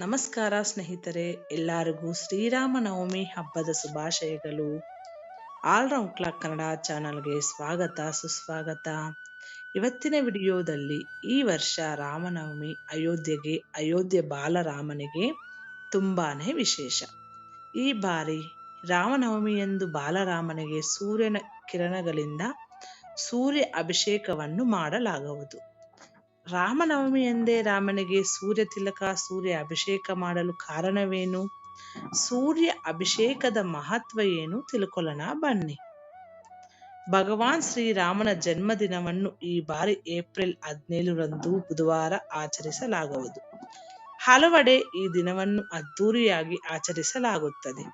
ನಮಸ್ಕಾರ ಸ್ನೇಹಿತರೆ, ಎಲ್ಲರಿಗೂ ಶ್ರೀರಾಮನವಮಿ ಹಬ್ಬದ ಶುಭಾಶಯಗಳು. ಆಲ್ರೌಂಡ್ ಕ್ಲಾಕ್ ಕನ್ನಡ ಚಾನಲ್ಗೆ ಸ್ವಾಗತ, ಸುಸ್ವಾಗತ. ಇವತ್ತಿನ ವಿಡಿಯೋದಲ್ಲಿ ಈ ವರ್ಷ ರಾಮನವಮಿ ಅಯೋಧ್ಯೆಗೆ, ಅಯೋಧ್ಯೆ ಬಾಲರಾಮನಿಗೆ ತುಂಬಾನೇ ವಿಶೇಷ. ಈ ಬಾರಿ ರಾಮನವಮಿಯಂದು ಬಾಲರಾಮನಿಗೆ ಸೂರ್ಯನ ಕಿರಣಗಳಿಂದ ಸೂರ್ಯ ಅಭಿಷೇಕವನ್ನು ಮಾಡಲಾಗುವುದು. ರಾಮನವಮಿ ಎಂದೇ ರಾಮನಿಗೆ ಸೂರ್ಯ ತಿಲಕ, ಸೂರ್ಯ ಅಭಿಷೇಕ ಮಾಡಲು ಕಾರಣವೇನು? ಸೂರ್ಯ ಅಭಿಷೇಕದ ಮಹತ್ವ ಏನು? ತಿಳ್ಕೊಳ್ಳೋಣ, ಬನ್ನಿ. ಭಗವಾನ್ ಶ್ರೀರಾಮನ ಜನ್ಮದಿನವನ್ನು ಈ ಬಾರಿ ಏಪ್ರಿಲ್ ಹದಿನೇಳರಂದು ಬುಧವಾರ ಆಚರಿಸಲಾಗುವುದು. ಹಲವೆಡೆ ಈ ದಿನವನ್ನು ಅದ್ದೂರಿಯಾಗಿ ಆಚರಿಸಲಾಗುತ್ತದೆ.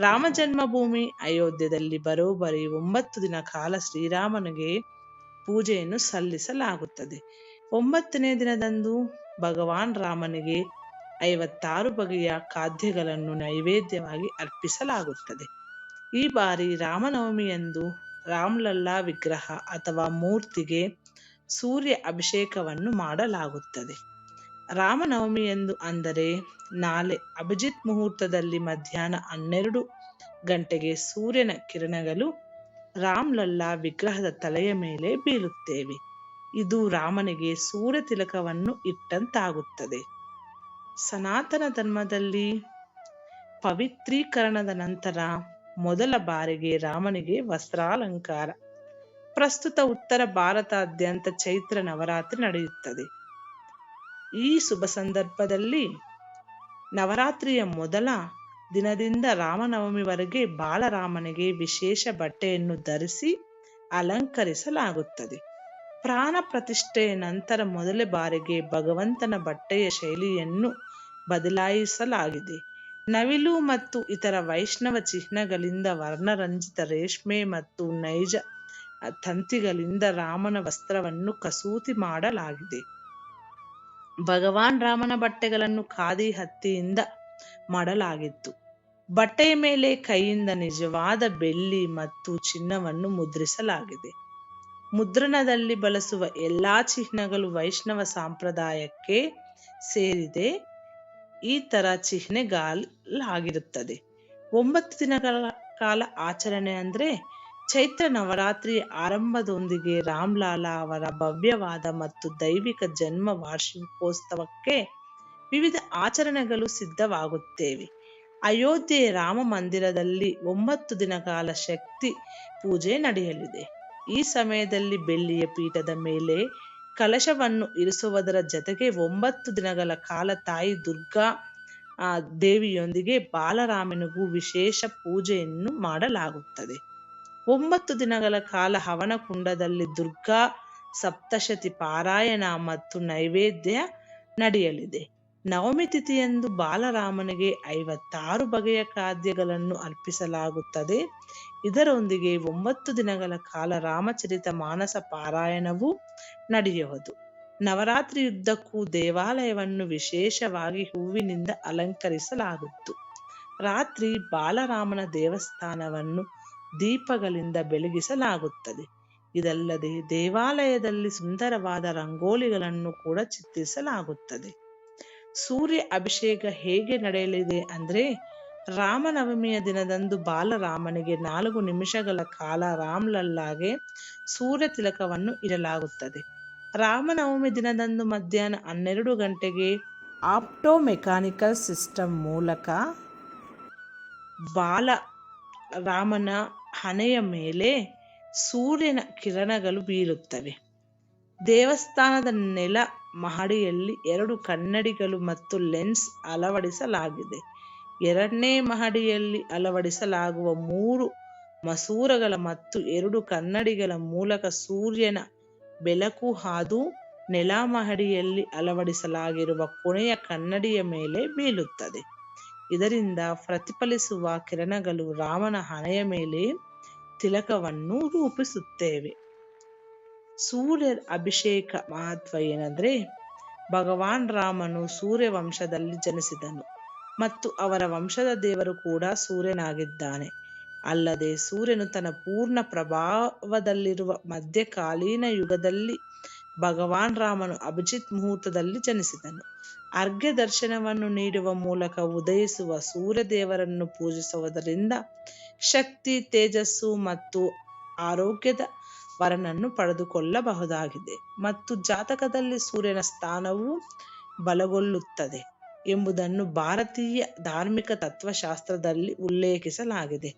ರಾಮ ಜನ್ಮಭೂಮಿ ಅಯೋಧ್ಯದಲ್ಲಿ ಬರೋಬ್ಬರಿ ಒಂಬತ್ತು ದಿನ ಕಾಲ ಶ್ರೀರಾಮನಿಗೆ ಪೂಜೆಯನ್ನು ಸಲ್ಲಿಸಲಾಗುತ್ತದೆ. ಒಂಬತ್ತನೇ ದಿನದಂದು ಭಗವಾನ್ ರಾಮನಿಗೆ ಐವತ್ತಾರು ಬಗೆಯ ಖಾದ್ಯಗಳನ್ನು ನೈವೇದ್ಯವಾಗಿ ಅರ್ಪಿಸಲಾಗುತ್ತದೆ. ಈ ಬಾರಿ ರಾಮನವಮಿಯಂದು ರಾಮ್ಲಲ್ಲಾ ವಿಗ್ರಹ ಅಥವಾ ಮೂರ್ತಿಗೆ ಸೂರ್ಯ ಅಭಿಷೇಕವನ್ನು ಮಾಡಲಾಗುತ್ತದೆ. ರಾಮನವಮಿಯಂದು ಅಂದರೆ ನಾಳೆ ಅಭಿಜಿತ್ ಮುಹೂರ್ತದಲ್ಲಿ ಮಧ್ಯಾಹ್ನ ಹನ್ನೆರಡು ಗಂಟೆಗೆ ಸೂರ್ಯನ ಕಿರಣಗಳು ರಾಮ್ಲಲ್ಲಾ ವಿಗ್ರಹದ ತಲೆಯ ಮೇಲೆ ಬೀಳುತ್ತೇವೆ. ಇದು ರಾಮನಿಗೆ ಸೂರ್ಯ ತಿಲಕವನ್ನು ಇಟ್ಟಂತಾಗುತ್ತದೆ. ಸನಾತನ ಧರ್ಮದಲ್ಲಿ ಪವಿತ್ರೀಕರಣದ ನಂತರ ಮೊದಲ ಬಾರಿಗೆ ರಾಮನಿಗೆ ವಸ್ತ್ರಾಲಂಕಾರ. ಪ್ರಸ್ತುತ ಉತ್ತರ ಭಾರತಾದ್ಯಂತ ಚೈತ್ರ ನವರಾತ್ರಿ ನಡೆಯುತ್ತದೆ. ಈ ಶುಭ ಸಂದರ್ಭದಲ್ಲಿ ನವರಾತ್ರಿಯ ಮೊದಲ ದಿನದಿಂದ ರಾಮನವಮಿವರೆಗೆ ಬಾಲರಾಮನಿಗೆ ವಿಶೇಷ ಬಟ್ಟೆಯನ್ನು ಧರಿಸಿ ಅಲಂಕರಿಸಲಾಗುತ್ತದೆ. ಪ್ರಾಣ ಪ್ರತಿಷ್ಠೆಯ ನಂತರ ಮೊದಲ ಬಾರಿಗೆ ಭಗವಂತನ ಬಟ್ಟೆಯ ಶೈಲಿಯನ್ನು ಬದಲಾಯಿಸಲಾಗಿದೆ. ನವಿಲು ಮತ್ತು ಇತರ ವೈಷ್ಣವ ಚಿಹ್ನಗಳಿಂದ ವರ್ಣರಂಜಿತ ರೇಷ್ಮೆ ಮತ್ತು ನೈಜ ತಂತಿಗಳಿಂದ ರಾಮನ ವಸ್ತ್ರವನ್ನು ಕಸೂತಿ ಮಾಡಲಾಗಿದೆ. ಭಗವಾನ್ ರಾಮನ ಬಟ್ಟೆಗಳನ್ನು ಖಾದಿ ಹತ್ತಿಯಿಂದ ಮಾಡಲಾಗಿತ್ತು. ಬಟ್ಟೆಯ ಮೇಲೆ ಕೈಯಿಂದ ನಿಜವಾದ ಬೆಳ್ಳಿ ಮತ್ತು ಚಿನ್ನವನ್ನು ಮುದ್ರಿಸಲಾಗಿದೆ. ಮುದ್ರಣದಲ್ಲಿ ಬಳಸುವ ಎಲ್ಲಾ ಚಿಹ್ನೆಗಳು ವೈಷ್ಣವ ಸಂಪ್ರದಾಯಕ್ಕೆ ಸೇರಿದೆ. ಈ ತರ ಚಿಹ್ನೆಗಳಾಗಿರುತ್ತದೆ ಒಂಬತ್ತು ದಿನಗಳ ಕಾಲ ಆಚರಣೆ ಅಂದ್ರೆ ಚೈತ್ರ ನವರಾತ್ರಿ ಆರಂಭದೊಂದಿಗೆ ರಾಮ್ಲಾಲ ಅವರ ಭವ್ಯವಾದ ಮತ್ತು ದೈವಿಕ ಜನ್ಮ ವಾರ್ಷಿಕೋತ್ಸವಕ್ಕೆ ವಿವಿಧ ಆಚರಣೆಗಳು ಸಿದ್ಧವಾಗುತ್ತೇವೆ. ಅಯೋಧ್ಯೆ ರಾಮ ಮಂದಿರದಲ್ಲಿ ಒಂಬತ್ತು ದಿನಗಳ ಶಕ್ತಿ ಪೂಜೆ ನಡೆಯಲಿದೆ. ಈ ಸಮಯದಲ್ಲಿ ಬೆಳ್ಳಿಯ ಪೀಠದ ಮೇಲೆ ಕಲಶವನ್ನು ಇರಿಸುವುದರ ಜೊತೆಗೆ ಒಂಬತ್ತು ದಿನಗಳ ಕಾಲ ತಾಯಿ ದುರ್ಗಾ ದೇವಿಯೊಂದಿಗೆ ಬಾಲರಾಮನಿಗೂ ವಿಶೇಷ ಪೂಜೆಯನ್ನು ಮಾಡಲಾಗುತ್ತದೆ. ಒಂಬತ್ತು ದಿನಗಳ ಕಾಲ ಹವನ ಕುಂಡದಲ್ಲಿ ದುರ್ಗಾ ಸಪ್ತಶತಿ ಪಾರಾಯಣ ಮತ್ತು ನೈವೇದ್ಯ ನಡೆಯಲಿದೆ. ನವಮಿ ತಿಥಿಯಂದು ಬಾಲರಾಮನಿಗೆ ಐವತ್ತಾರು ಬಗೆಯ ಖಾದ್ಯಗಳನ್ನು ಅರ್ಪಿಸಲಾಗುತ್ತದೆ. ಇದರೊಂದಿಗೆ ಒಂಬತ್ತು ದಿನಗಳ ಕಾಲ ರಾಮಚರಿತ ಮಾನಸ ಪಾರಾಯಣವೂ ನಡೆಯುವುದು. ನವರಾತ್ರಿಯುದ್ದಕ್ಕೂ ದೇವಾಲಯವನ್ನು ವಿಶೇಷವಾಗಿ ಹೂವಿನಿಂದ ಅಲಂಕರಿಸಲಾಗುತ್ತು. ರಾತ್ರಿ ಬಾಲರಾಮನ ದೇವಸ್ಥಾನವನ್ನು ದೀಪಗಳಿಂದ ಬೆಳಗಿಸಲಾಗುತ್ತದೆ. ಇದಲ್ಲದೆ ದೇವಾಲಯದಲ್ಲಿ ಸುಂದರವಾದ ರಂಗೋಲಿಗಳನ್ನು ಕೂಡ ಚಿತ್ರಿಸಲಾಗುತ್ತದೆ. ಸೂರ್ಯ ಅಭಿಷೇಕ ಹೇಗೆ ನಡೆಯಲಿದೆ ಅಂದ್ರೆ ರಾಮನವಮಿಯ ದಿನದಂದು ಬಾಲರಾಮನಿಗೆ ನಾಲ್ಕು ನಿಮಿಷಗಳ ಕಾಲ ರಾಮ್ಲಲ್ಲಾಗೆ ಸೂರ್ಯ ತಿಲಕವನ್ನು ಇಡಲಾಗುತ್ತದೆ. ರಾಮನವಮಿ ದಿನದಂದು ಮಧ್ಯಾಹ್ನ ಹನ್ನೆರಡು ಗಂಟೆಗೆ ಆಪ್ಟೋ ಮೆಕ್ಯಾನಿಕಲ್ ಸಿಸ್ಟಮ್ ಮೂಲಕ ಬಾಲ ರಾಮನ ಹಣೆಯ ಮೇಲೆ ಸೂರ್ಯನ ಕಿರಣಗಳು ಬೀಳುತ್ತವೆ. ದೇವಸ್ಥಾನದ ನೆಲ ಮಹಡಿಯಲ್ಲಿ ಎರಡು ಕನ್ನಡಿಗಳು ಮತ್ತು ಲೆನ್ಸ್ ಅಳವಡಿಸಲಾಗಿದೆ. ಎರಡನೇ ಮಹಡಿಯಲ್ಲಿ ಅಳವಡಿಸಲಾಗುವ ಮೂರು ಮಸೂರಗಳ ಮತ್ತು ಎರಡು ಕನ್ನಡಿಗಳ ಮೂಲಕ ಸೂರ್ಯನ ಬೆಳಕು ಹಾದು ನೆಲ ಮಹಡಿಯಲ್ಲಿ ಅಳವಡಿಸಲಾಗಿರುವ ಕೊನೆಯ ಕನ್ನಡಿಯ ಮೇಲೆ ಬೀಳುತ್ತದೆ. ಇದರಿಂದ ಪ್ರತಿಫಲಿಸುವ ಕಿರಣಗಳು ರಾಮನ ಹಣೆಯ ಮೇಲೆ ತಿಲಕವನ್ನು ರೂಪಿಸುತ್ತೇವೆ. ಸೂರ್ಯ ಅಭಿಷೇಕ ಮಹತ್ವ ಏನಂದ್ರೆ, ಭಗವಾನ್ ರಾಮನು ಸೂರ್ಯ ವಂಶದಲ್ಲಿ ಜನಿಸಿದನು ಮತ್ತು ಅವರ ವಂಶದ ದೇವರು ಕೂಡ ಸೂರ್ಯನಾಗಿದ್ದಾನೆ. ಅಲ್ಲದೆ ಸೂರ್ಯನು ತನ್ನ ಪೂರ್ಣ ಪ್ರಭಾವದಲ್ಲಿರುವ ಮಧ್ಯಕಾಲೀನ ಯುಗದಲ್ಲಿ ಭಗವಾನ್ ರಾಮನು ಅಭಿಜಿತ್ ಮುಹೂರ್ತದಲ್ಲಿ ಜನಿಸಿದನು. ಅರ್ಘ್ಯ ದರ್ಶನವನ್ನು ನೀಡುವ ಮೂಲಕ ಉದಯಿಸುವ ಸೂರ್ಯ ದೇವರನ್ನು ಪೂಜಿಸುವುದರಿಂದ ಶಕ್ತಿ, ತೇಜಸ್ಸು ಮತ್ತು ಆರೋಗ್ಯದ ವರನನ್ನು ಪಡೆದುಕೊಳ್ಳಬಹುದಾಗಿದೆ. ಮತ್ತು ಜಾತಕದಲ್ಲಿ ಸೂರ್ಯನ ಸ್ಥಾನವು ಬಲಗೊಳ್ಳುತ್ತದೆ ಎಂಬುದನ್ನು ಭಾರತೀಯ ಧಾರ್ಮಿಕ ತತ್ವಶಾಸ್ತ್ರದಲ್ಲಿ ಉಲ್ಲೇಖಿಸಲಾಗಿದೆ.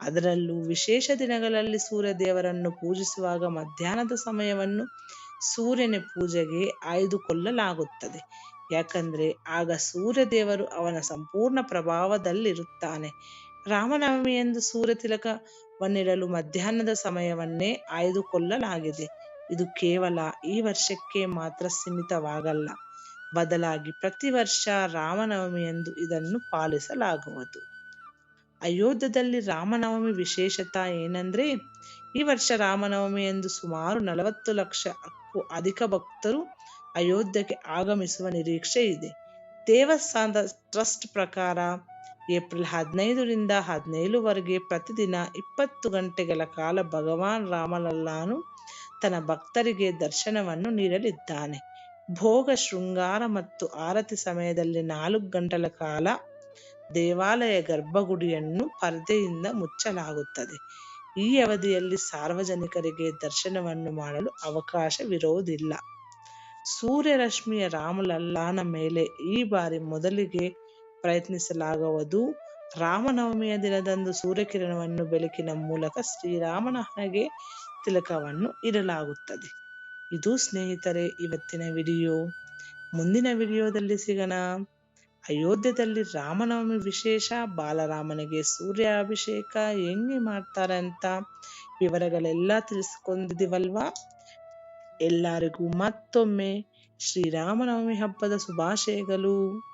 ಅದರಲ್ಲೂ ವಿಶೇಷ ದಿನಗಳಲ್ಲಿ ಸೂರ್ಯ ದೇವರನ್ನು ಪೂಜಿಸುವಾಗ ಮಧ್ಯಾಹ್ನದ ಸಮಯವನ್ನು ಸೂರ್ಯನ ಪೂಜೆಗೆ ಆಯ್ದುಕೊಳ್ಳಲಾಗುತ್ತದೆ. ಯಾಕಂದ್ರೆ ಆಗ ಸೂರ್ಯ ದೇವರು ಅವನ ಸಂಪೂರ್ಣ ಪ್ರಭಾವದಲ್ಲಿರುತ್ತಾನೆ. ರಾಮನವಮಿಯಂದು ಸೂರ್ಯ ತಿಲಕವನ್ನಿಡಲು ಮಧ್ಯಾಹ್ನದ ಸಮಯವನ್ನೇ ಆಯ್ದುಕೊಳ್ಳಲಾಗಿದೆ. ಇದು ಕೇವಲ ಈ ವರ್ಷಕ್ಕೆ ಮಾತ್ರ ಸೀಮಿತವಾಗಲ್ಲ. ಬದಲಾಗಿ ಪ್ರತಿ ವರ್ಷ ರಾಮನವಮಿಯಂದು ಇದನ್ನು ಪಾಲಿಸಲಾಗುವುದು. ಅಯೋಧ್ಯದಲ್ಲಿ ರಾಮನವಮಿ ವಿಶೇಷತಾ ಏನಂದ್ರೆ, ಈ ವರ್ಷ ರಾಮನವಮಿಯಂದು ಸುಮಾರು ನಲವತ್ತು ಲಕ್ಷಕ್ಕೂ ಅಧಿಕ ಭಕ್ತರು ಅಯೋಧ್ಯೆಗೆ ಆಗಮಿಸುವ ನಿರೀಕ್ಷೆ ಇದೆ ದೇವಸ್ಥಾನದ ಟ್ರಸ್ಟ್ ಪ್ರಕಾರ ಏಪ್ರಿಲ್ ಹದಿನೈದರಿಂದ ಹದಿನೇಳುವರೆಗೆ ಪ್ರತಿದಿನ ಇಪ್ಪತ್ತು ಗಂಟೆಗಳ ಕಾಲ ಭಗವಾನ್ ರಾಮಲಲ್ಲಾನು ತನ್ನ ಭಕ್ತರಿಗೆ ದರ್ಶನವನ್ನು ನೀಡಲಿದ್ದಾನೆ. ಭೋಗ, ಶೃಂಗಾರ ಮತ್ತು ಆರತಿ ಸಮಯದಲ್ಲಿ ನಾಲ್ಕು ಗಂಟೆಗಳ ಕಾಲ ದೇವಾಲಯ ಗರ್ಭಗುಡಿಯನ್ನು ಪರ್ದೆಯಿಂದ ಮುಚ್ಚಲಾಗುತ್ತದೆ. ಈ ಅವಧಿಯಲ್ಲಿ ಸಾರ್ವಜನಿಕರಿಗೆ ದರ್ಶನವನ್ನು ಮಾಡಲು ಅವಕಾಶವಿರುವುದಿಲ್ಲ ಸೂರ್ಯರಶ್ಮಿಯ ರಾಮಲಲ್ಲಾನ ಮೇಲೆ ಈ ಬಾರಿ ಮೊದಲಿಗೆ ಪ್ರಯತ್ನಿಸಲಾಗುವುದು. ರಾಮನವಮಿಯ ದಿನದಂದು ಸೂರ್ಯಕಿರಣವನ್ನು ಬೆಳಕಿನ ಮೂಲಕ ಶ್ರೀರಾಮನ ಹಾಗೆ ತಿಲಕವನ್ನು ಇಡಲಾಗುತ್ತದೆ. ಇದು ಸ್ನೇಹಿತರೆ, ಇವತ್ತಿನ ವಿಡಿಯೋ. ಮುಂದಿನ ವಿಡಿಯೋದಲ್ಲಿ ಸಿಗೋಣ. ಅಯೋಧ್ಯದಲ್ಲಿ ರಾಮನವಮಿ ವಿಶೇಷ. ಬಾಲರಾಮನಿಗೆ ಸೂರ್ಯ ಅಭಿಷೇಕ ಹೆಂಗೆ ಮಾಡ್ತಾರೆ ಅಂತ ವಿವರಗಳೆಲ್ಲ ತಿಳಿಸ್ಕೊಂಡಿದ್ದೀವಲ್ವಾ? ಎಲ್ಲರಿಗೂ ಮತ್ತೊಮ್ಮೆ ಶ್ರೀರಾಮನವಮಿ ಹಬ್ಬದ ಶುಭಾಶಯಗಳು.